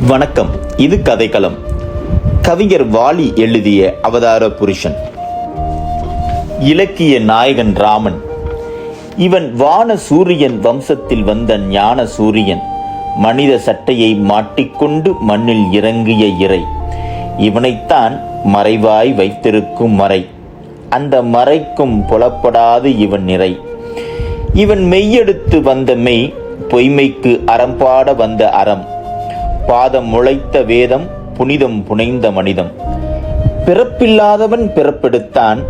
வணக்கம் இது கதைக்களம். கவிஞர் வாலி எழுதிய அவதார புருஷன். இலக்கிய நாயகன் ராமன். இவன் வான சூரியன் வம்சத்தில் வந்த ஞான சூரியன் மனித சட்டையை மாட்டிக்கொண்டு மண்ணில் இறங்கிய இறை. இவனைத்தான் மறைவாய் வைத்திருக்கும் மறை. அந்த மறைக்கும் புலப்படாது இவன் நிறை. இவன் மெய்யெடுத்து வந்த மெய் பொய்மைக்கு அறம்பாட வந்த அறம். பாதம் முளைத்த வேதம் புனிதம் புனைந்த மனிதம். பிறப்பில்லாதவன் பிறப்பெடுத்தான்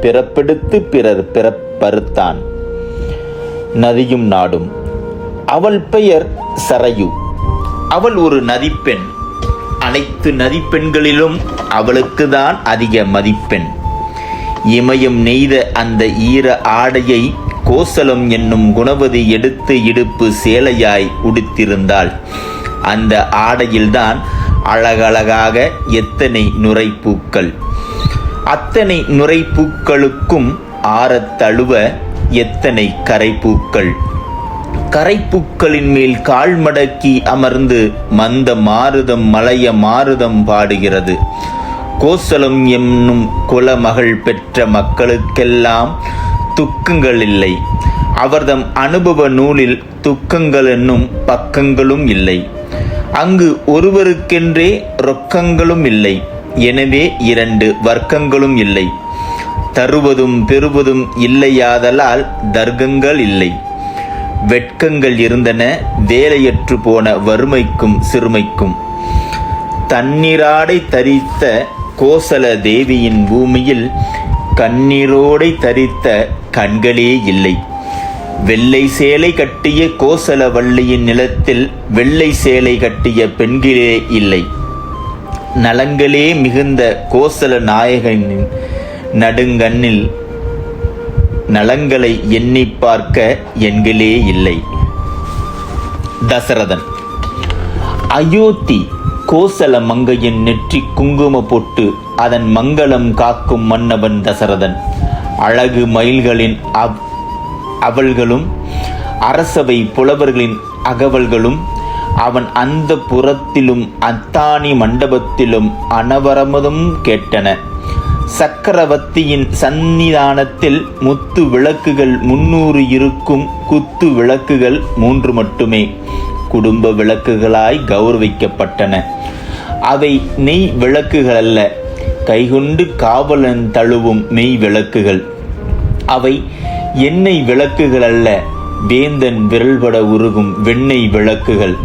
பிறப்பெடுத்து பிறர் பிறப்பறுத்தான். நதியும் நாடும். அவள் பெயர் சரையு. அவள் ஒரு நதிப்பெண். அனைத்து நதிப்பெண்களிலும் அவளுக்கு தான் அதிக மதிப்பெண். இமயம் நெய்த அந்த ஈர ஆடையை கோசலம் என்னும் குணவதி எடுத்து இடுப்பு சேலையாய் உடுத்திருந்தாள். அந்த ஆடையில்தான் அழகழகாக எத்தனை நுரைப்பூக்கள். அத்தனை நுரைப்பூக்களுக்கும் ஆறத்தழுவ எத்தனை கரைப்பூக்கள். கரைப்பூக்களின் மேல் கால் மடக்கி அமர்ந்து மந்த மாருதம் மலைய மாருதம் பாடுகிறது. கோசலம் என்னும் குலமகள் பெற்ற மக்களுக்கெல்லாம் துக்கங்கள் இல்லை அவர்தம் அனுபவ நூலில் துக்கங்கள் என்னும் பக்கங்களும் இல்லை. அங்கு ஒருவருக்கென்றே ரொக்கங்களும் இல்லை. எனவே இரண்டு வர்க்கங்களும் இல்லை. தருவதும் பெறுவதும் இல்லையாதலால் தர்க்கங்கள் இல்லை. வெட்கங்கள் இருந்தன வேலையற்று போன வறுமைக்கும் சிறுமைக்கும். தண்ணீராடை தரித்த கோசல தேவியின் பூமியில் கண்ணீரோடை தரித்த கண்களே இல்லை. வெள்ளை சேலை கட்டிய கோசல வள்ளியின் நிலத்தில் வெள்ளை சேலை கட்டிய பெண்களே இல்லை. நலங்களே மிகுந்த கோசல நாயகனின் நடுங்கண்ணில் நலங்களை எண்ணி பார்க்க எண்களே இல்லை. தசரதன். அயோத்தி கோசல மங்கையின் நெற்றி குங்கும பொட்டு அதன் மங்களம் காக்கும் மன்னவன் தசரதன். அழகு மயில்களின் அவ் அவள்களும் அரசவை புலவர்களின் அகவல்களும் அவன் அந்த புறத்திலும் அத்தானி மண்டபத்திலும் அனவரமதும் கேட்டன. சக்கரவர்த்தியின் சந்நிதானத்தில் முத்து விளக்குகள் முன்னூறு இருக்கும் குத்து விளக்குகள் மூன்று மட்டுமே. குடும்ப விளக்குகளாய் கௌரவிக்கப்பட்டன. அவை நெய் விளக்குகள் அல்ல கைகொண்டு காவலன் தழுவும் மெய் விளக்குகள். அவை எண்ணெய் விளக்குகள் அல்ல வேந்தன் விரல்பட உருகும் வெண்ணெய் விளக்குகள்.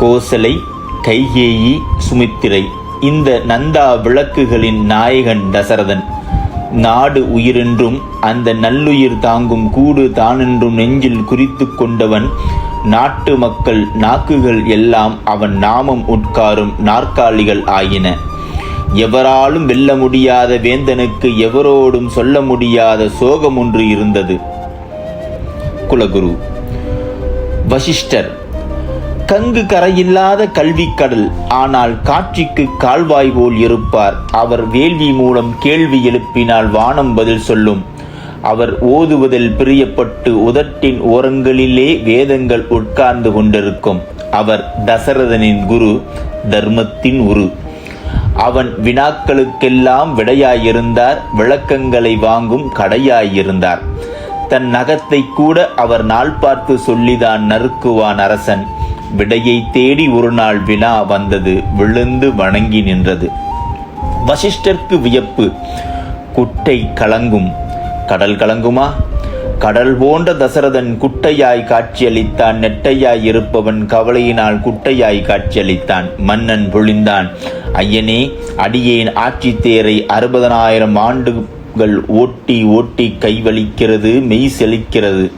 கோசலை கைகேயி சுமித்திரை இந்த நந்தா விளக்குகளின் நாயகன் தசரதன். நாடு உயிரென்றும் அந்த நல்லுயிர் தாங்கும் கூடு தானென்றும் நெஞ்சில் குறித்து கொண்டவன். நாட்டு மக்கள் நாக்குகள் எல்லாம் அவன் நாமம் உட்காரும் நாற்காலிகள் ஆயின. எவராலும் வெல்ல முடியாத வேந்தனுக்கு எவரோடும் சொல்ல முடியாத சோகம் ஒன்று இருந்தது. குலகுரு வசிஷ்டர் கங்கு கரையில்லாத கல்விக்கடல் ஆனால் காட்சிக்கு கால்வாய் போல் இருப்பார். அவர் வேள்வி மூலம் கேள்வி எழுப்பினால் வானம் பதில் சொல்லும். அவர் ஓதுவதில் பிரியப்பட்டு உதட்டின் ஓரங்களிலே வேதங்கள் உட்கார்ந்து கொண்டிருக்கும். அவர் தசரதனின் குரு தர்மத்தின் உரு. அவன் வினாக்களுக்கெல்லாம் விடையாயிருந்தார் விளக்கங்களை வாங்கும் கடையாயிருந்தார். தன் நகத்தை கூட அவர் நாள் பார்த்து சொல்லிதான் நறுக்குவான் அரசன். விடையை தேடி ஒரு நாள் வினா வந்தது விழுந்து வணங்கி நின்றது. வசிஷ்டர்க்கு வியப்பு குட்டை கலங்கும். கடல் கலங்குமா? கடல் போன்ற தசரதன் குட்டையாய் காட்சியளித்தான் நெட்டையாய் இருப்பவன் கவலையினால் குட்டையாய் காட்சியளித்தான் மன்னன் பொழிந்தான். ஐயனே அடியேன் ஆட்சி தேரை அறுபதனாயிரம் ஆண்டுகள் ஓட்டி ஓட்டி கைவலிக்கிறது மெய் செழிக்கிறது.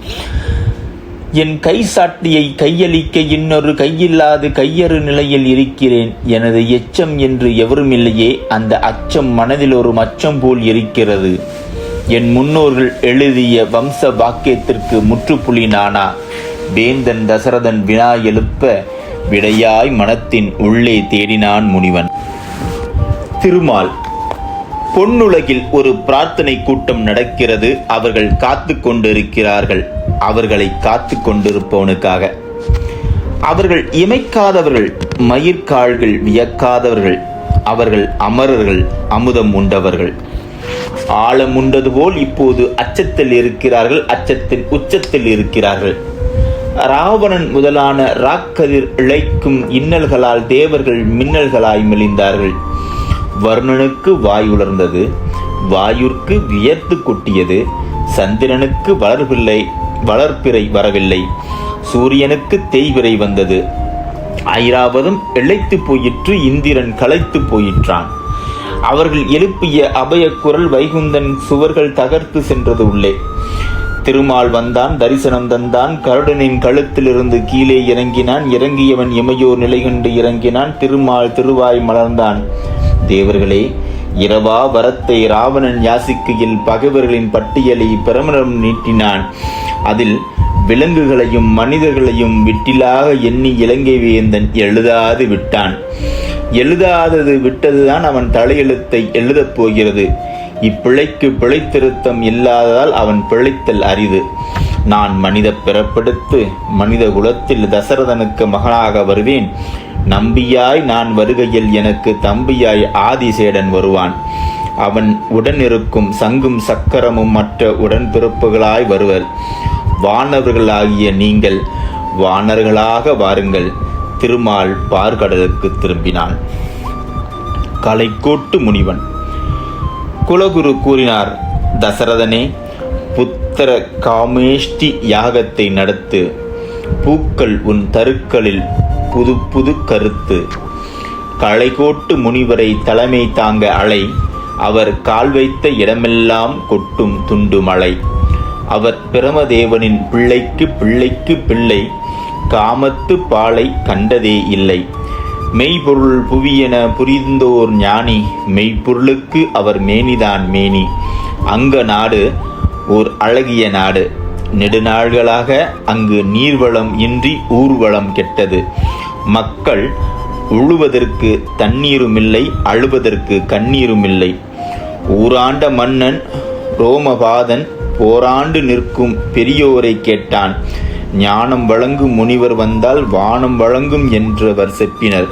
என் கை சாட்டியை கையளிக்க இன்னொரு கையில்லாது கையறு நிலையில் இருக்கிறேன். எனது எச்சம் என்று எவரும் இல்லையே அந்த அச்சம் மனதில் ஒரு மச்சம் போல் இருக்கிறது. என் முன்னோர்கள் எழுதிய வம்ச வாக்கியத்திற்கு முற்றுப்புள்ளி நானா வேந்தன் தசரதன் வினா எழுப்ப விடையாய் மனத்தின் உள்ளே தேடினான் முனிவன். திருமால் பொன்னுலகில் ஒரு பிரார்த்தனை கூட்டம் நடக்கிறது அவர்கள் காத்து கொண்டிருக்கிறார்கள் அவர்களை காத்து கொண்டிருப்பவனுக்காக. அவர்கள் இமைக்காதவர்கள் மயிர்கால்கள் வியக்காதவர்கள் அவர்கள் அமரர்கள் அமுதம் உண்டவர்கள். ஆழம் உண்டது போல் இப்போது அச்சத்தில் இருக்கிறார்கள் அச்சத்தின் உச்சத்தில் இருக்கிறார்கள். ராவணன் முதலான ராக்கதிர் இழைக்கும் இன்னல்களால் தேவர்கள் மின்னல்களாய் மெலிந்தார்கள். வர்ணனுக்கு வாய் உலர்ந்தது வாயுர்க்கு வியர்த்து கொட்டியது சந்திரனுக்கு வளர்பில்லை வளர்ப்பிறை வரவில்லை சூரியனுக்கு தேய்விரை வந்தது. ஐராவதம் இழைத்து போயிற்று இந்திரன் களைத்து போயிற்றான். அவர்கள் எழுப்பிய அபய குரல் வைகுந்தன் சுவர்கள் தகர்த்து சென்றது உள்ளே. திருமால் வந்தான் தரிசனம் தந்தான் கருடனின் கழுத்திலிருந்து கீழே இறங்கினான் இறங்கியவன் இமையோர் நிலை கண்டு இறங்கினான் திருமால் திருவாய் மலர்ந்தான். தேவர்களே இரவா வரத்தை ராவணன் யாசிக்கையில் பகைவர்களின் பட்டியலை பிரமணம் நீட்டினான். அதில் விலங்குகளையும் மனிதர்களையும் விட்டிலாக எண்ணி இலங்கை வேந்தன் எழுதாது விட்டான். எழுதாதது விட்டதுதான் அவன் தலையெழுத்தை எழுதப் போகிறது. இப்பிழைக்கு பிழைத்திருத்தம் இல்லாததால் அவன் பிழைத்தல் அரிது. நான் மனித பிறப்பெடுத்து மனித குலத்தில் தசரதனுக்கு மகனாக வருவேன். நம்பியாய் நான் வருகையில் எனக்கு தம்பியாய் ஆதிசேடன் வருவான். அவன் உடன் இருக்கும் சங்கும் சக்கரமும் மற்ற உடன்பிறப்புகளாய் வருவர். வானவர்களாகிய நீங்கள் வானர்களாக வாருங்கள். திருமால் பார்கடலுக்கு திரும்பினான் கலைக்கோட்டு முனிவன். குலகுரு கூறினார் தசரதனே புத்திர காமேஷ்டி யாகத்தை நடத்து. பூக்கள் உன் தருக்களில் புது புது கருத்து. களைகோட்டு முனிவரை தலைமை தாங்க அலை. அவர் கால் வைத்த இடமெல்லாம் கொட்டும் துண்டு மழை அவர் பிரமதேவனின் பிள்ளைக்கு பிள்ளைக்கு பிள்ளை. காமத்து பாலை கண்டதே இல்லை. மெய்ப்பொருள் புவியென புரிந்தோர் ஞானி மெய்ப்பொருளுக்கு அவர் மேனிதான் மேனி. அங்க நாடு ஓர் அழகிய நாடு. நெடுநாள்களாக அங்கு நீர்வளம் இன்றி ஊர்வளம் கெட்டது. மக்கள் உழுவதற்கு தண்ணீருமில்லை அழுவதற்கு கண்ணீருமில்லை. ஊராண்ட மன்னன் ரோமபாதன் போராண்டு நிற்கும் பெரியோரை கேட்டான் ஞானம் வழங்கும் முனிவர் வந்தால் வானம் வழங்கும் என்றவர் செப்பினர்.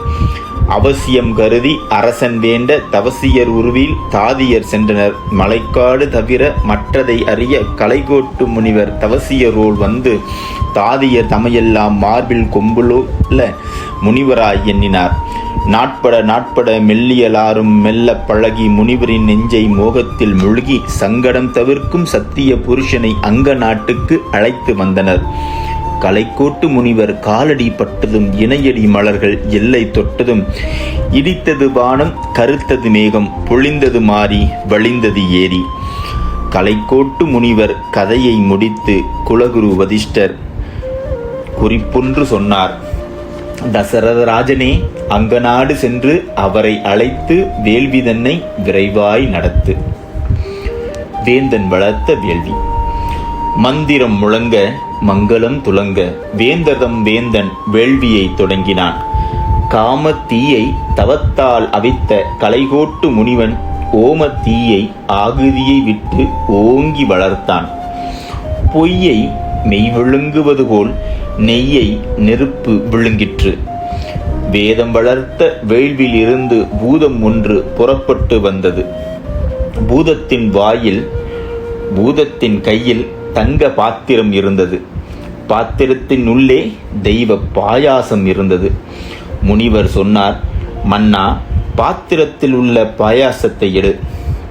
அவசியம் கருதி அரசன் வேண்ட தவசியர் உருவில் தாதியர் சென்றனர். மலைக்காடு தவிர மற்றதை அறிய கலைகோட்டு முனிவர் தவசியரோல் வந்து தாதியர் தமையெல்லாம் மார்பில் கொம்புல முனிவராய் எண்ணினார். நாட்பட நாட்பட மெல்லியலாரும் மெல்ல பழகி முனிவரின் நெஞ்சை மோகத்தில் முழுகி சங்கடம் தவிர்க்கும் சத்திய புருஷனை அங்க நாட்டுக்கு அழைத்து வந்தனர். கலைக்கோட்டு முனிவர் காலடி பட்டதும் இணையடி மலர்கள் எல்லை தொட்டதும். இடித்தது வானம் கருத்தது மேகம் பொழிந்தது மாறி வழிந்தது ஏரி. கலைக்கோட்டு முனிவர் கதையை முடித்து குலகுரு வதிஷ்டர் குறிப்பொன்று சொன்னார். தசரதராஜனே அங்கநாடு சென்று அவரை அழைத்து வேள்வி தன்னை விரைவாய் நடத்து. வேந்தன் வளர்த்த வேள்வி. மந்திரம் முழங்க மங்களம் துலங்க வேந்ததம் வேந்தன் வேள்வியை தொடங்கினான். காம தீயை தவத்தால் அவித்த கலைகோட்டு முனிவன் ஓம தீயை ஆகுதியை விட்டு ஓங்கி வளர்த்தான். பொய்யை மெய் விழுங்குவது போல் நெய்யை நெருப்பு விழுங்கிற்று. வேதம் வளர்த்த வேள்வில் இருந்து பூதம் ஒன்று புறப்பட்டு வந்தது. பூதத்தின் வாயில் பூதத்தின் கையில் தங்க பாத்திரம் இருந்தது. பாத்திரத்தின் உள்ளே தெய்வ பாயாசம் இருந்தது. முனிவர் சொன்னார் மன்னா பாத்திரத்தில் உள்ள பாயாசத்தை எடு.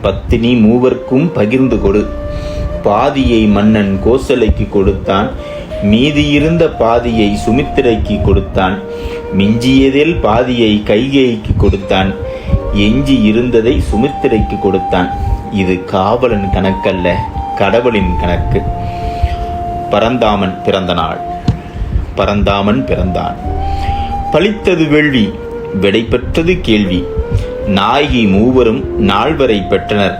பத்தினி மூவர்க்கும் பகிர்ந்து கொடு. பாதியை மன்னன் கோசலைக்கு கொடுத்தான். மீதியிருந்த பாதியை சுமித்திரைக்கு கொடுத்தான். மிஞ்சியதில் பாதியை கைகேய்க்கு கொடுத்தான். எஞ்சி இருந்ததை சுமித்திரைக்கு கொடுத்தான். இது காவலன் கணக்கல்ல கடவுளின் கணக்கு. பரந்தாமன் பிறந்த நாள் பரந்தாமன் பிறந்தான். பழித்தது வேள்வி விடை பெற்றது கேள்வி. நாயகி மூவரும் நால்வரை பெற்றனர்.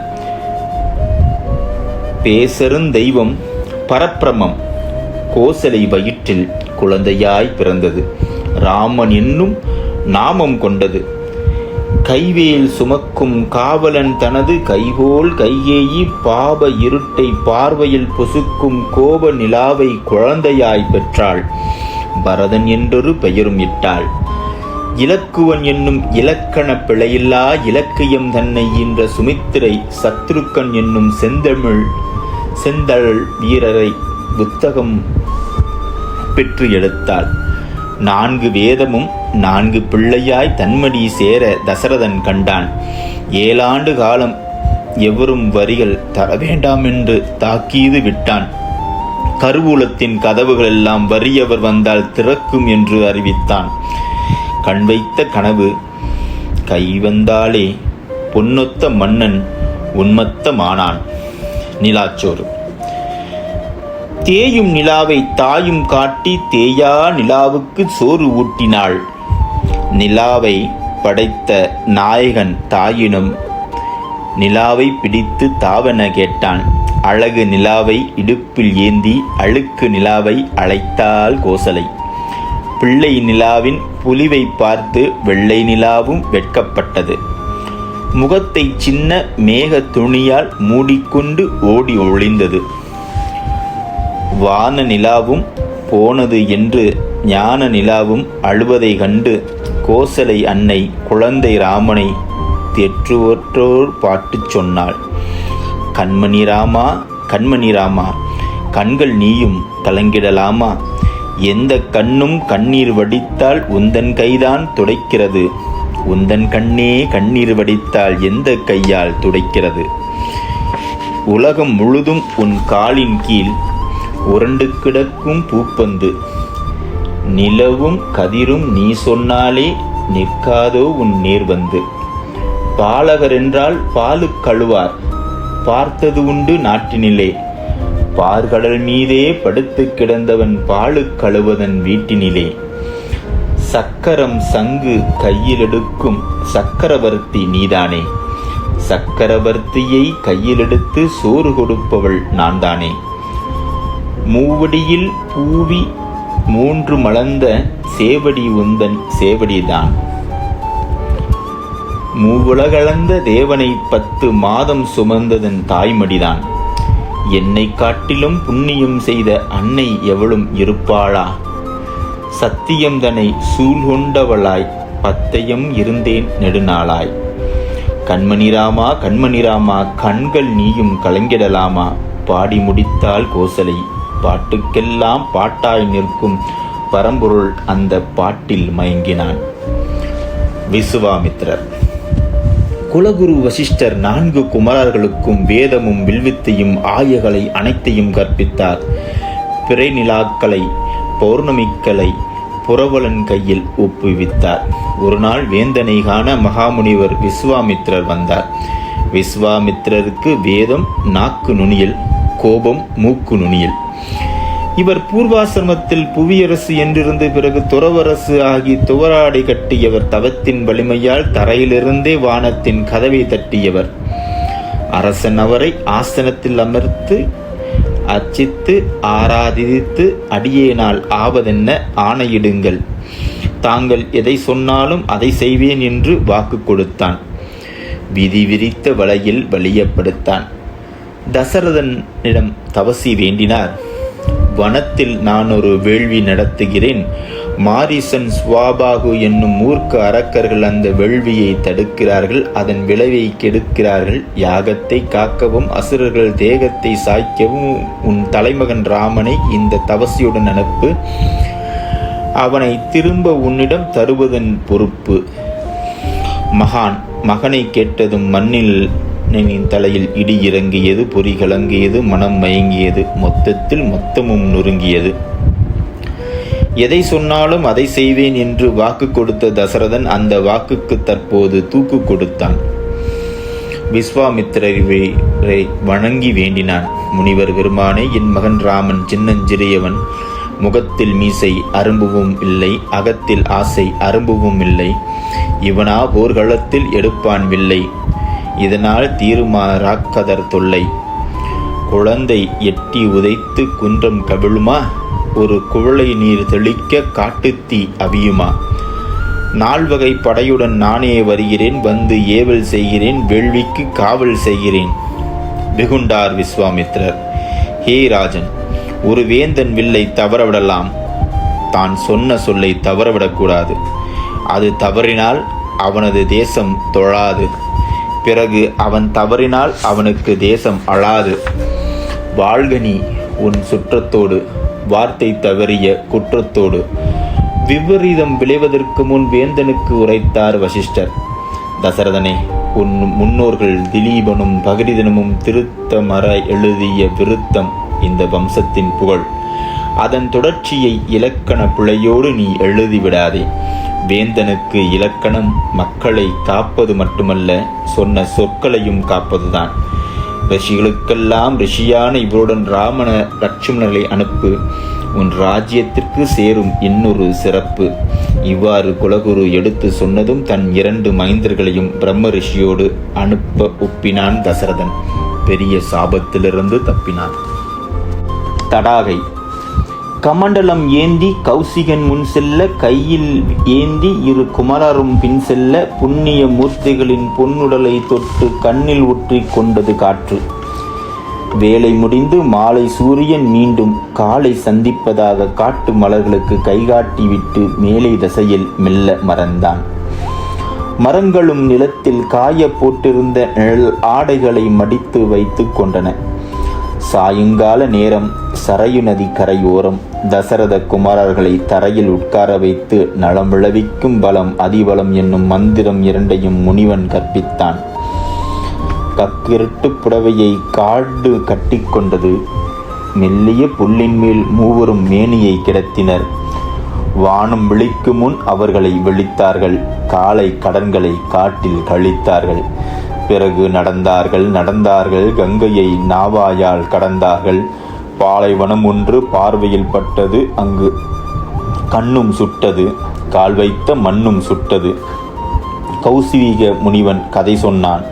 பேசருந்தெய்வம் பரப்பிரமம் கோசலை வயிற்றில் குழந்தையாய் பிறந்தது. ராமன் என்னும் நாமம் கொண்டது. கைவேல் சுமக்கும் காவலன் தனது கைபோல் கையேயி பாப இருட்டை பார்வையில் பொசுக்கும் கோப நிலாவை குழந்தையாய் பெற்றாள். பரதன் என்றொரு பெயரும் இட்டாள். இலக்குவன் என்னும் இலக்கண பிழையில்லா இலக்கியம் தன்னை என்ற சுமித்திரை சத்ருக்கன் என்னும் செந்தமிழ் செந்தழல் வீரரை புத்தகம் பெற்று எடுத்தாள். நான்கு வேதமும் நான்கு பிள்ளையாய் தன்மடி சேர தசரதன் கண்டான். ஏழாண்டு காலம் எவரும் வரிகள் தர வேண்டாம் என்று தாக்கீது விட்டான். கருவூலத்தின் கதவுகள் எல்லாம் வறியவர் வந்தால் திறக்கும் என்று அறிவித்தான். கண் வைத்த கனவு கை வந்தாலே பொன்னொத்த மன்னன் உன்மத்தமானான் நிலாச்சோறு. தேயும் நிலாவை தாயும் காட்டி தேயா நிலாவுக்கு சோறு ஊட்டினாள். நிலாவை படைத்த நாயகன் தாயினும் நிலாவை பிடித்து தாவன கேட்டான். அழகு நிலாவை இடுப்பில் ஏந்தி அழுக்கு நிலாவை அழைத்தாள் கோசலை. பிள்ளை நிலாவின் புலிவை பார்த்து வெள்ளை நிலாவும் வெட்கப்பட்டது. முகத்தை சின்ன மேக துணியால் மூடிக்கொண்டு ஓடி ஒளிந்தது. வான நிலாவும் போனது என்று ஞான நிலாவும் அழுவதை கண்டு கோசலை அன்னை குழந்தை ராமனை தெற்றுவற்றோர் பாட்டு சொன்னாள். கண்மணி ராமா கண்மணி ராமா கண்கள் நீயும் கலங்கிடலாமா? எந்த கண்ணும் கண்ணீர் வடித்தால் உந்தன் கைதான் துடைக்கிறது? உந்தன் கண்ணே கண்ணீர் வடித்தால் எந்த கையால் துடைக்கிறது? உலகம் முழுதும் உன் காலின் கீழ் உரண்டு கிடக்கும் பூப்பந்து நிலவும் கதிரும் நீ சொன்னாலே நிற்காதோ உன் நேர் வந்து. பாலகர் என்றால் பாலு கழுவார். பார்த்தது உண்டு நாட்டினிலே. பார்கடல் மீதே படுத்து கிடந்தவன் பாலு கழுவதன் வீட்டினிலே. சக்கரம் சங்கு கையில் எடுக்கும் சக்கரவர்த்தி நீதானே. சக்கரவர்த்தியை கையில் எடுத்து சோறு கொடுப்பவள் நான்தானே. மூவடியில் பூவி மூன்று மலர்ந்த சேவடி உந்தன் சேவடிதான். மூவுலகளந்த தேவனை பத்து மாதம் சுமந்ததன் தாய்மடிதான். என்னை காட்டிலும் புண்ணியம் செய்த அன்னை எவளும் இருப்பாளா? சத்தியம்தனை சூழ்கொண்டவளாய் பத்தையும் இருந்தேன் நெடுநாளாய். கண்மணிராமா கண்மணிராமா கண்கள் நீயும் கலங்கிடலாமா? பாடி முடித்தால் கோசலை. பாட்டுக்கெல்லாம் பாட்டாய் நிற்கும் பரம்பொருள் அந்த பாட்டில் மயங்கினான். விசுவாமித்திரர். குலகுரு வசிஷ்டர் நான்கு குமரர்களுக்கும் வேதமும் வில்வித்தையும் ஆயகளை அனைத்தையும் கற்பித்தார். பிறைநிலாக்களை பௌர்ணமிக்களை புரவலன் கையில் ஒப்புவித்தார். ஒரு நாள் வேந்தனை காண மகாமுனிவர் விஸ்வாமித்ரர் வந்தார். விஸ்வாமித்திரருக்கு வேதம் நாக்கு நுனியில் கோபம் மூக்கு நுனியில். இவர் பூர்வாசிரமத்தில் புவியரசு என்றிருந்து பிறகு துறவரசு ஆகி துவராடை கட்டியவர். தவத்தின் வலிமையால் தரையிலிருந்தே வானத்தின் கதவை தட்டியவர். அரசன் அவரை ஆசனத்தில் அமர்த்து அர்ச்சித்து ஆராதித்து அடியேனால் ஆவதென்ன ஆணையிடுங்கள். தாங்கள் எதை சொன்னாலும் அதை செய்வேன் என்று வாக்கு கொடுத்தான். விதி விரித்த வலையில் வலியப்படுத்தான். தசரதனிடம் தவசி வேண்டினார். வனத்தில் நான் ஒரு வேள்வி நடத்துகிறேன். மாரிசன் ஸ்வாபாகு என்னும் மூர்க்க அரக்கர்கள் அந்த வேள்வியை தடுக்கிறார்கள். அதன் விளைவை கெடுக்கிறார்கள். யாகத்தை காக்கவும் அசுரர்கள் தேகத்தை சாய்க்கவும் உன் தலைமகன் ராமனை இந்த தவசியுடன் அனுப்பு. அவனை திரும்ப உன்னிடம் தருவதன் பொறுப்பு. மகான் மகனை கேட்டதும் மண்ணில் நின் தலையில் இடி இறங்கியது பொறி கலங்கியது மனம் மயங்கியது மொத்தத்தில் மொத்தமும் நொறுங்கியது. எதை சொன்னாலும் அதை செய்வேன் என்று வாக்கு கொடுத்த தசரதன் அந்த வாக்குக்கு தற்போது தூக்கு கொடுத்தான். விஸ்வாமித்திரரை வணங்கி வேண்டினான். முனிவர் பெருமானே என் மகன் ராமன் சின்னஞ்சிறியவன். முகத்தில் மீசை அரும்புவும் இல்லை அகத்தில் ஆசை அரும்புவும் இல்லை. இவனா போர்களத்தில் எடுப்பான் வில்லை. இதனால் தீருமாறாக்கதர் தொல்லை. குழந்தை எட்டி உதைத்து குன்றம் கவிழுமா? ஒரு குவளை நீர் தெளிக்க காட்டுத்தீ அவியுமா? நால்வகை படையுடன் நானே வருகிறேன் வந்து ஏவல் செய்கிறேன் வேள்விக்கு காவல் செய்கிறேன். வெகுண்டார் விஸ்வாமித்ரர் ஹே ராஜன் ஒரு வேந்தன் வில்லை தவறவிடலாம். தான் சொன்ன சொல்லை தவறவிடக்கூடாது. அது தவறினால் அவனது தேசம் தொழாது. பிறகு அவன் தவறினால் அவனுக்கு தேசம் அழாது. வாழ்க நீ உன் சுற்றத்தோடு வார்த்தை தவறிய குற்றத்தோடு. விபரீதம் விளைவதற்கு முன் வேந்தனுக்கு உரைத்தார் வசிஷ்டர். தசரதனே உன் முன்னோர்கள் திலீபனும் பகிரிதனமும் திருத்த மர எழுதிய விருத்தம் இந்த வம்சத்தின் புகழ். அதன் தொடர்ச்சியை இலக்கண பிழையோடு நீ எழுதிவிடாதே. வேந்தனுக்கு இலக்கணம் மக்களை காப்பது மட்டுமல்ல சொன்ன சொற்களையும் காப்பதுதான். ரிஷிகளுக்கெல்லாம் ரிஷியான இவருடன் ராமன லட்சுமணர்களை அனுப்பு உன் ராஜ்யத்திற்கு சேரும் இன்னொரு சிறப்பு. இவ்வாறு குலகுரு எடுத்து சொன்னதும் தன் இரண்டு மைந்தர்களையும் பிரம்ம ரிஷியோடு அனுப்ப ஒப்பினான் தசரதன். பெரிய சாபத்திலிருந்து தப்பினான். தடாகை கமண்டலம் ஏந்தி கௌசிகன் முன் செல்ல கையில் ஏந்தி இரு குமரரும் பின் செல்ல புண்ணிய மூர்த்திகளின் பொன்னுடலை தொட்டு கண்ணில் ஊற்றி கொண்டது காற்று. வேலை முடிந்து மாலை சூரியன் மீண்டும் காலை சந்திப்பதாக காட்டு மலர்களுக்கு கைகாட்டிவிட்டு மேலே திசையில் மெல்ல மறந்தான். மரங்களும் நிலத்தில் காய போட்டிருந்த நிழல் ஆடைகளை மடித்து வைத்து கொண்டன. சாயங்கால நேரம் சரையு நதி கரையோரம். தசரத குமாரர்களை தரையில் உட்கார வைத்து நலம் விளைவிக்கும் பலம் அதிபலம் என்னும் மந்திரம் இரண்டையும் முனிவன் கற்பித்தான். கக்கிருட்டு புடவையை காடு கட்டிக்கொண்டது மெல்லிய புல்லின் மேல் மூவரும் மேனியை கிடத்தினர். வானம் விழிக்கு முன் அவர்களை விழித்தார்கள். காலை கடன்களை காட்டில் கழித்தார்கள். பிறகு நடந்தார்கள் நடந்தார்கள். கங்கையை நாவாயால் கடந்தார்கள். பாலைவனம் ஒன்று பார்வையில் பட்டது அங்கு. கண்ணும் சுட்டது கால் வைத்த மண்ணும் சுட்டது. கௌசிக முனிவன் கதை சொன்னான்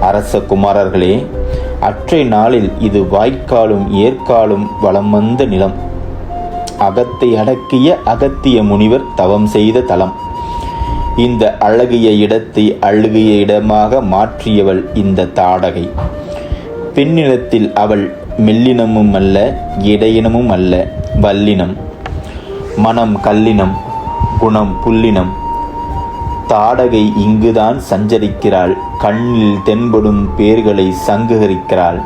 அரச குமாரர்களே அற்றை நாளில் இது வாய்க்காலும் ஏற்காலும் வளம் வந்த நிலம். அகத்தை அடக்கிய அகத்திய முனிவர் தவம் செய்த தலம். இந்த அழகிய இடத்தை அழுகிய இடமாக மாற்றியவள் இந்த தாடகை. பெண்ணினத்தில் அவள் மெல்லினமும் அல்ல இடையினமும் அல்ல வல்லினம். மனம் கல்லினம் குணம் புல்லினம். தாடகை இங்குதான் சஞ்சரிக்கிறாள் கண்ணில் தென்படும் பேர்களை சங்குகரிக்கிறாள்.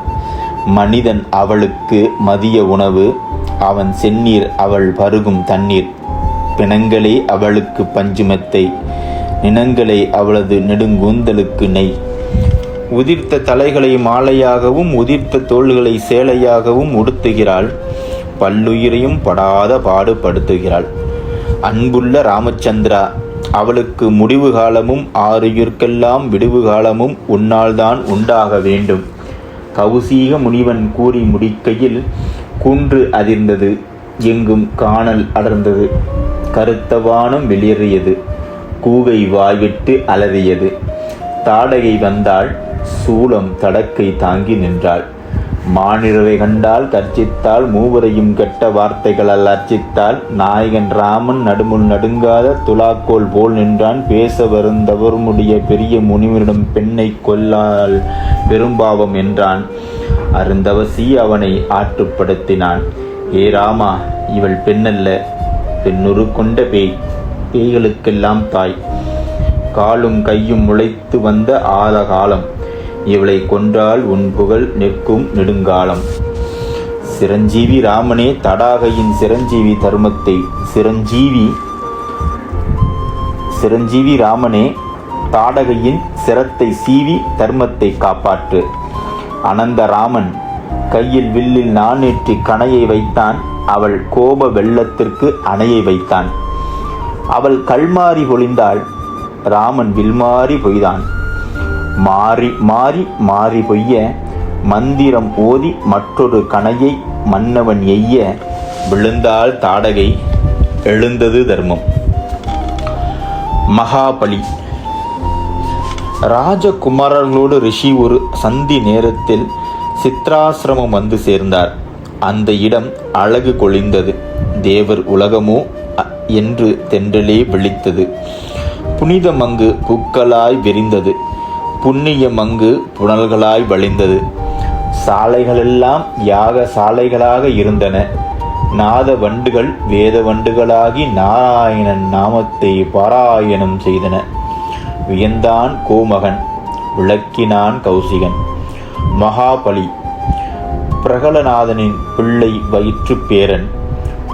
மனிதன் அவளுக்கு மதிய உணவு அவன் செந்நீர் அவள் பருகும் தண்ணீர். பிணங்களே அவளுக்கு பஞ்சுமெத்தை நினங்களே அவளது நெடுங்கூந்தலுக்கு நெய். உதிர்த்த தலைகளை மாலையாகவும் உதிர்த்த தோள்களை சேலையாகவும் உடுத்துகிறாள். பல்லுயிரையும் படாத பாடுபடுத்துகிறாள். அன்புள்ள ராமச்சந்திரா அவளுக்கு முடிவு காலமும் ஆறுயிர்க்கெல்லாம் விடுவு காலமும் உன்னால்தான் உண்டாக வேண்டும். கௌசீக முனிவன் கூறி முடிக்கையில் குன்று அதிர்ந்தது. எங்கும் காணல் அடர்ந்தது. கருத்த வானம் வெளியேறியது. கூகை வாய்விட்டு அலறியது. தாடகை வந்தாள். சூளம் தடக்கை தாங்கி நின்றாள். மானிடரை கண்டால் கர்ச்சித்தால் மூவரையும் கெட்ட வார்த்தைகளால் அர்ச்சித்தால் நாயகன் ராமன் நடுமுள் நடுங்காத துலாக்கோல் போல் நின்றான். பேச வருந்தவருமுடைய பெரிய முனிவரிடம் பெண்ணை கொல்லால் பெரும்பாவம் என்றான். அருந்தவசி அவனை ஆற்றுப்படுத்தினான் ஏ ராமா இவள் பெண்ணல்ல. பெண்ணுரு கொண்ட பேய். பேய்களுக்கெல்லாம் தாய். காலும் கையும் முளைத்து வந்த ஆலகாலம். இவளை கொன்றால் உன் புகழ் நிற்கும் நெடுங்காலம். சிரஞ்சீவி ராமனே தடாகையின் சிரஞ்சீவி தர்மத்தை. சிரஞ்சீவி சிரஞ்சீவி ராமனே தாடகையின் சிரத்தை சீவி தர்மத்தை காப்பாற்று. அனந்த ராமன் கையில் வில்லில் நானேற்றி கணையை வைத்தான். அவள் கோப வெள்ளத்திற்கு அணையை வைத்தான். அவள் கல்மாறி பொழிந்தாள். ராமன் வில்மாறி பொய்தான். மாறி மாறி மாறி பொய்ய மந்திரம் ஓதி மற்றொரு கணையை மன்னவன் எய்ய விழுந்தால் தாடகை எழுந்தது தர்மம். மகாபலி. ராஜகுமாரர்களோடு ரிஷி ஒரு சந்தி நேரத்தில் சித்ராசிரமம் வந்து சேர்ந்தார். அந்த இடம் அழகு கொழிந்தது. தேவர் உலகமோ என்று தென்றலே விழித்தது. புனிதம் அங்கு பூக்களாய் விரிந்தது. புண்ணியம் அங்கு புனல்களாய் வழிந்தது. சாலைகளெல்லாம் யாக சாலைகளாக இருந்தன. நாத வண்டுகள் வேத வண்டுகளாகி நாராயணன் நாமத்தை பாராயணம் செய்தன. வியந்தான் கோமகன் விளக்கினான் கௌசிகன். மகாபலி பிரகலநாதனின் பிள்ளை வயிற்றுப் பேரன்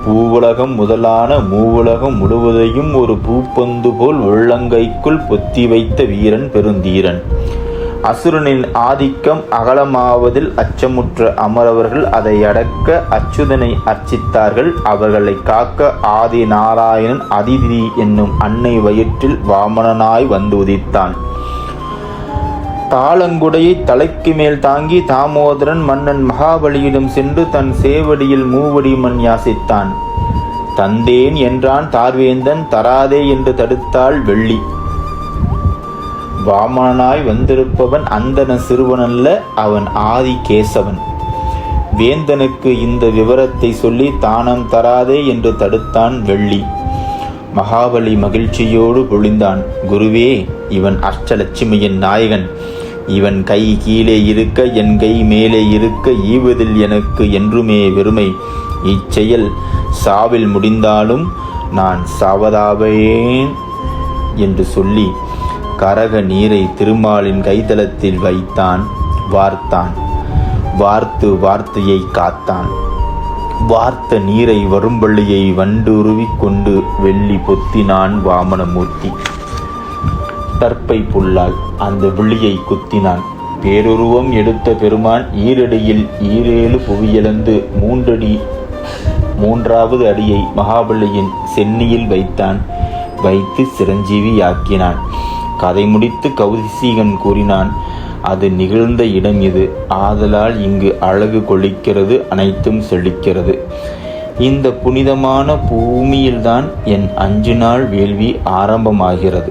பூவுலகம் முதலான மூவுலகம் முழுவதையும் ஒரு பூப்பந்து போல் உள்ளங்கைக்குள் பொத்தி வைத்த வீரன் பெருந்தீரன். அசுரனின் ஆதிக்கம் அகலமாவதில் அச்சமுற்ற அமரவர்கள் அதை அடக்க அச்சுதனை அர்ச்சித்தார்கள். அவர்களை காக்க ஆதி நாராயணன் அதிதி என்னும் அன்னை வயிற்றில் வாமனனாய் வந்து உதித்தான். தாளங்குடையை தலைக்கு மேல் தாங்கி தாமோதரன் மன்னன் மகாபலியிடம் சென்று தன் சேவடியில் மூவடி மண் யாசித்தான். தந்தேன் என்றான் தார்வேந்தன் தராதே என்று தடுத்தாள் வெள்ளி. வாமனாய் வந்திருப்பவன் அந்தன சிறுவனல்ல அவன் ஆதி கேசவன். வேந்தனுக்கு இந்த விவரத்தை சொல்லி தானம் தராதே என்று தடுத்தான் வெள்ளி. மகாபலி மகிழ்ச்சியோடு பொழிந்தான். குருவே இவன் அஷ்டலட்சுமியின் நாயகன். இவன் கை கீழே இருக்க என் கை மேலே இருக்க ஈவதில் எனக்கு என்றுமே வெறுமை. இச்செயல் சாவில் முடிந்தாலும் நான் சாவதாவேன் என்று சொல்லி கரக நீரை திருமாலின் கைதளத்தில் வைத்தான் வார்த்தான். வார்த்து வார்த்தையை காத்தான். வார்த்த நீரை வரும்பள்ளியை வண்டுருவி கொண்டு வெள்ளி பொத்தினான் வாமனமூர்த்தி. தற்பை புல்லால் அந்த விழியை குத்தினான். பேருருவம் எடுத்த பெருமான் ஈரடியில் ஈரேழு புவியிழந்து மூன்றடி மூன்றாவது அடியை மகாபலியின் சென்னியில் வைத்தான். வைத்து சிரஞ்சீவியாக்கினான் கதை முடித்து கௌசிகன் கூறினான் அது நிகழ்ந்த இடம் இது. ஆதலால் இங்கு அழகு கொளிக்கிறது அனைத்தும் செழிக்கிறது. இந்த புனிதமான பூமியில்தான் என் அஞ்சு நாள் வேள்வி ஆரம்பமாகிறது.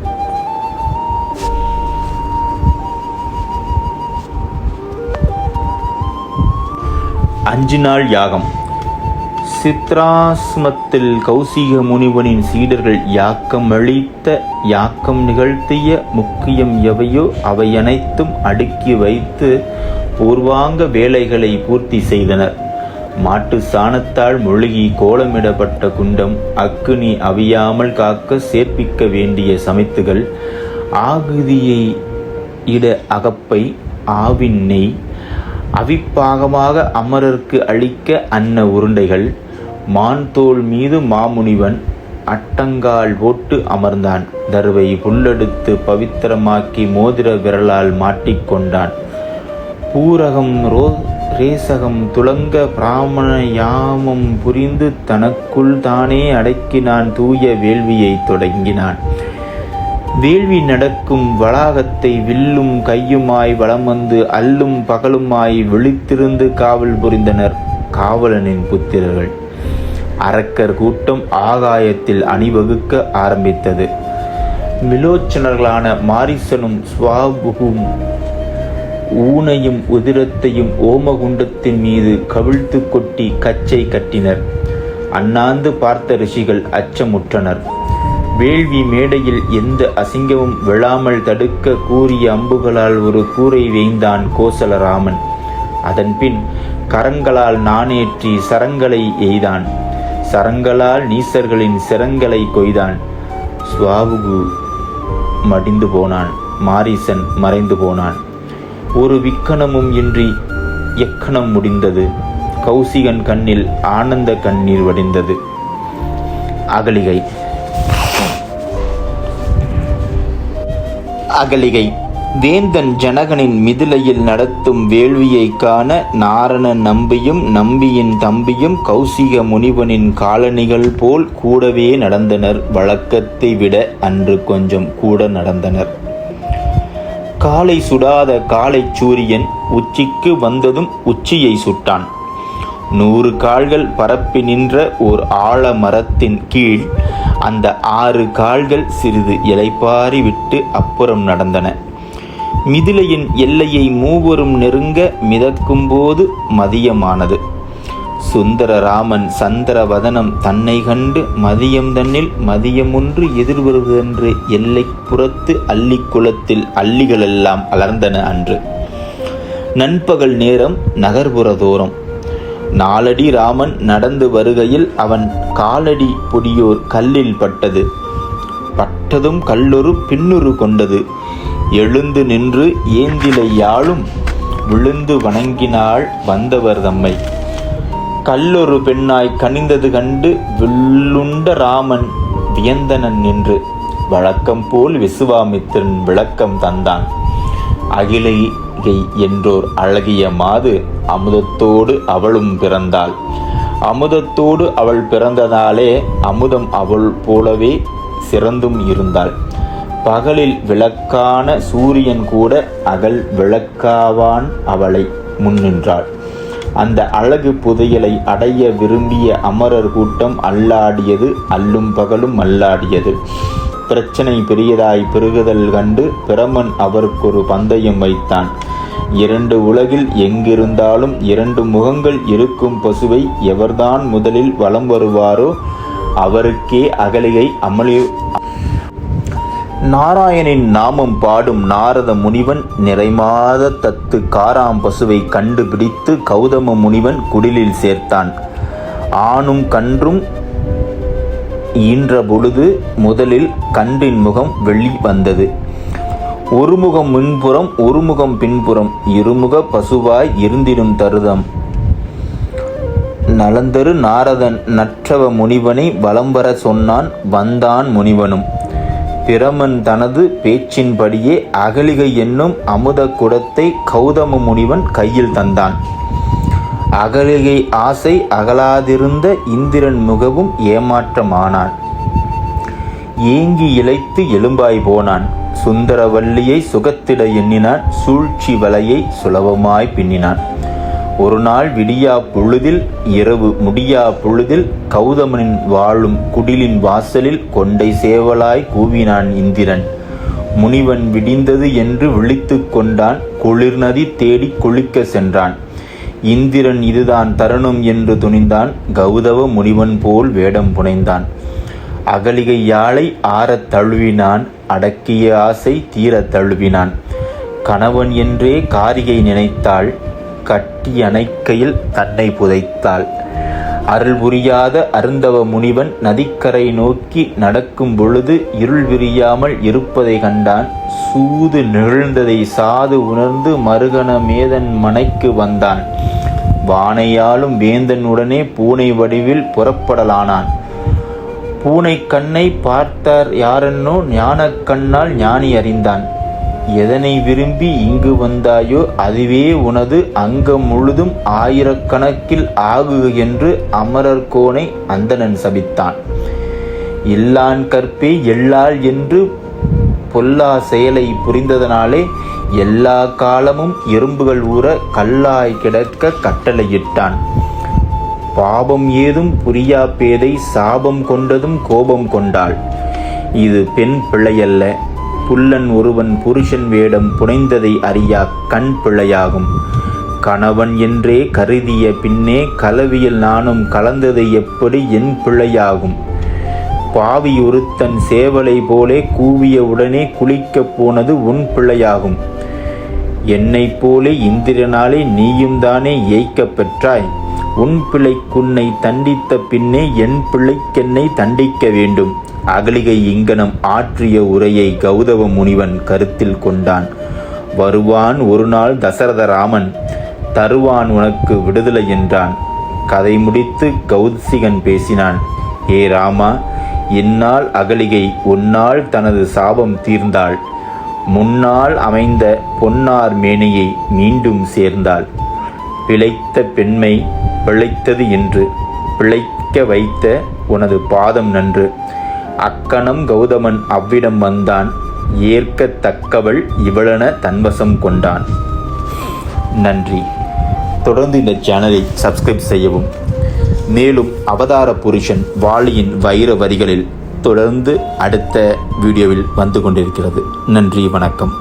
அஞ்சு நாள் யாகம். சித்ராஸ்மத்தில் கௌசிக முனிவனின் சீடர்கள் யாக்கம் அளித்த யாக்கம் நிகழ்த்திய முக்கியம் எவையோ அவையனைத்தும் அடுக்கி வைத்து பூர்வாங்க வேலைகளை பூர்த்தி செய்தனர். மாட்டு சாணத்தால் மொழிகி கோலமிடப்பட்ட குண்டம் அக்குனி அவியாமல் காக்க சேர்ப்பிக்க வேண்டிய சமைத்துகள் ஆகுதியை இட அகப்பை ஆவின் நெய் அவிப்பாகமாக அமரர்க்கு அளிக்க அன்ன உருண்டைகள் மான் தோல் மீது மாமுனிவன் அட்டங்கால் போட்டு அமர்ந்தான். தருவை புல்லெடுத்து பவித்திரமாக்கி மோதிர விரலால் மாட்டிக்கொண்டான் பூரகம் ரோ ரேசகம் துளங்க பிராமண யாமம் புரிந்து தனக்குள் தானே அடக்கினான் தூய வேள்வியை தொடங்கினான். வேள்வி நடக்கும் வளாகத்தை வில்லும் கையுமாய் வலம் வந்து அல்லும் பகலுமாய் விழித்திருந்து காவல் புரிந்தனர் காவலனின் புத்திரர்கள். அரக்கர் கூட்டம் ஆகாயத்தில் அணிவகுக்க ஆரம்பித்தது. மிலோச்சனர்களான மாரிசனும் சுவாபுகும் ஊனையும் உதிரத்தையும் ஓமகுண்டத்தின் மீது கவிழ்த்து கொட்டி கச்சை கட்டினர். அண்ணாந்து பார்த்த ரிஷிகள் அச்சமுற்றனர். வேள்வி மேடையில் எந்த அசிங்கமும் விழாமல் தடுக்க கூறிய அம்புகளால் ஒரு கூரை வேய்ந்தான் கோசலராமன். அதன்பின் கரங்களால் நானேற்றி சரங்களை எய்தான். சரங்களால் நீசர்களின் சிரங்களை கொய்தான். சுவாபுகு மடிந்து போனான். மாரிசன் மறைந்து போனான். ஒரு விக்கணமும் இன்றி எக்கணம் முடிந்தது. கௌசிகன் கண்ணில் ஆனந்த கண்ணீர் வடிந்தது. அகலிகை அகலிகை. வேந்தன் ஜனகனின் மிதிலையில் நடத்தும் வேள்வியை காண நாரண நம்பியும் நம்பியின் தம்பியும் கௌசிக முனிவனின் காலணிகள் போல் கூடவே நடந்தனர். வழக்கத்தை விட அன்று கொஞ்சம் கூட நடந்தனர். காலை சுடாத காலை சூரியன் உச்சிக்கு வந்ததும் உச்சியை சுட்டான். நூறு கால்கள் பரப்பி நின்ற ஓர் ஆழமரத்தின் கீழ் அந்த ஆறு கால்கள் சிறிது இலைப்பாரி விட்டு அப்புறம் நடந்தன. மிதிலையின் எல்லையை மூவரும் நெருங்க மிதக்கும்போது மதியமானது. சுந்தரராமன் சந்திரவதனம் தன்னை கண்டு மதியம் தன்னில் மதியமொன்று எதிர்வருவதென்று எல்லைப்புறத்து அள்ளிக்குளத்தில் அள்ளிகளெல்லாம் அலர்ந்தன அன்று. நண்பகல் நேரம் நகர்புற தோறும் நாலடி ராமன் நடந்து வருகையில் அவன் காலடி பொடியோர் கல்லில் பட்டது. பட்டதும் கல்லொரு பின்னுரு கொண்டது. எழுந்து நின்று ஏந்திலை யாழும் விழுந்து வணங்கினாள் வந்தவர் தம்மை. கல்லொரு பெண்ணாய் கனிந்தது கண்டு வில்லுண்ட ராமன் வியந்தனன் நின்று வழக்கம் போல் விசுவாமித்திரன் விளக்கம் தந்தான். அகிலிகை என்றோர் அழகிய மாது அமுதத்தோடு அவளும் பிறந்தாள். அமுதத்தோடு அவள் பிறந்ததாலே அமுதம் அவள் போலவே சிறந்தும் இருந்தாள். பகலில் விளக்கான சூரியன் கூட அகல் விளக்காவான் அவளை முன்னின்றாள் அந்த அழகு புதையலை அடைய விரும்பிய அமரர் கூட்டம் அல்லாடியது அல்லும் பகலும் அல்லாடியது. பிரச்சனை பெரியதாய் பெருகுதல் கண்டு பிரமன் அவருக்கொரு பந்தயம் வைத்தான். இரண்டு உலகில் எங்கிருந்தாலும் இரண்டு முகங்கள் இருக்கும் பசுவை எவர்தான் முதலில் வலம் வருவாரோ அவருக்கே அகலிகை அமளி நாராயணின் நாமம் பாடும் நாரத முனிவன் நிறைமாத தத்து காராம் பசுவை கண்டுபிடித்து கௌதம முனிவன் குடிலில் சேர்த்தான். ஆணும் கன்றும் ஈன்ற பொழுது முதலில் கன்றின் முகம் வெளி வந்தது ஒருமுகம் முன்புறம் ஒருமுகம் பின்புறம் இருமுக பசுவாய் இருந்திடும் தருதம். நலந்தரு நாரதன் நற்றவ முனிவனை வலம்பர சொன்னான் வந்தான் முனிவனும். பிரமன் தனது பேச்சின்படியே அகலிகை என்னும் அமுத குடத்தை கௌதம முனிவன் கையில் தந்தான். அகலிகை ஆசை அகலாதிருந்த இந்திரன் முகவும் ஏமாற்றமானான். ஏங்கி இழைத்து எலும்பாய் போனான். சுந்தரவல்லியை சுகத்திட எண்ணினான் சூழ்ச்சி வலையை சுலபமாய் பின்னினான். ஒரு நாள் விடியா பொழுதில் இரவு முடியா பொழுதில் கௌதமனின் வாழும் குடிலின் வாசலில் கொண்டை சேவலாய் கூவினான் இந்திரன். முனிவன் விடிந்தது என்று விழித்து கொண்டான் குளிர் நதி தேடி குளிக்க சென்றான். இந்திரன் இதுதான் தருணம் என்று துணிந்தான் கௌதவ முனிவன் போல் வேடம் புனைந்தான். அகலிகை யாழை ஆறத் தழுவினான் அடக்கிய ஆசை தீரத் தழுவினான். கணவன் என்றே காரியை நினைத்தாள் கட்டி அணைக்கையில் தன்னை புதைத்தாள். அருள் புரியாத அருந்தவ முனிவன் நதிக்கரை நோக்கி நடக்கும் பொழுது இருள் விரியாமல் இருப்பதை கண்டான். சூது நிகழ்ந்ததை சாது உணர்ந்து மருகன மேதன் மனைக்கு வந்தான். வானையாலும் வேந்தனுடனே பூனை வடிவில் புறப்படலானான். பூனை கண்ணை பார்த்தார் யாரென்னோ ஞானக் கண்ணால் ஞானி அறிந்தான். எதனை விரும்பி இங்கு வந்தாயோ அதுவே உனது அங்கம் முழுதும் ஆயிரக்கணக்கில் ஆகுக என்று அமரர் கோனை அந்தணன் சபித்தான். எல்லான் கற்பே எல்லாள் என்று பொல்லா செயலை புரிந்ததனாலே எல்லா காலமும் எறும்புகள் ஊற கல்லாய் கிடக்க கட்டளையிட்டான். பாபம் ஏதும் புரியா பேதை சாபம் கொண்டதும் கோபம் கொண்டாள். இது பெண் பிள்ளையல்ல. புல்லன் ஒருவன் புருஷன் வேடம் புனைந்ததை அறியா கண் பிள்ளையாகும். கணவன் என்றே கருதிய பின்னே கலவியில் நானும் கலந்தது எப்படி என் பிள்ளையாகும். பாவி ஒருத்தன் சேவலை போலே கூவிய உடனே குளிக்கப் போனது உன் பிள்ளையாகும். என்னைப் போலே இந்திரனாலே நீயும் தானே ஏய்க்கப் பெற்றாய். உன் பிள்ளைக்குன்னை தண்டித்த பின்னே என் பிள்ளைக்கென்னை தண்டிக்க வேண்டும். அகலிகை இங்கனம் ஆற்றிய உரையை கௌதவ முனிவன் கருத்தில் கொண்டான். வருவான் ஒரு நாள் தசரத ராமன் தருவான் உனக்கு விடுதலை என்றான். கதை முடித்து கௌசிகன் பேசினான். ஏ ராமா இந்நாள் அகலிகை உன்னால் தனது சாபம் தீர்ந்தாள். முன்னால் அமைந்த பொன்னார் மேனையை மீண்டும் சேர்ந்தாள். பிழைத்த பெண்மை பிழைத்தது என்று பிழைக்க வைத்த உனது பாதம் நன்று. அக்கணம் கௌதமன் அவ்விடம் வந்தான். ஏற்கத்தக்கவள் இவளென தன்வசம் கொண்டான். நன்றி. தொடர்ந்து இந்த சேனலை சப்ஸ்கிரைப் செய்யவும். மேலும் அவதார புருஷன் வாளியின் வைர வரிகளில் தொடர்ந்து அடுத்த வீடியோவில் வந்து கொண்டிருக்கிறது. நன்றி வணக்கம்.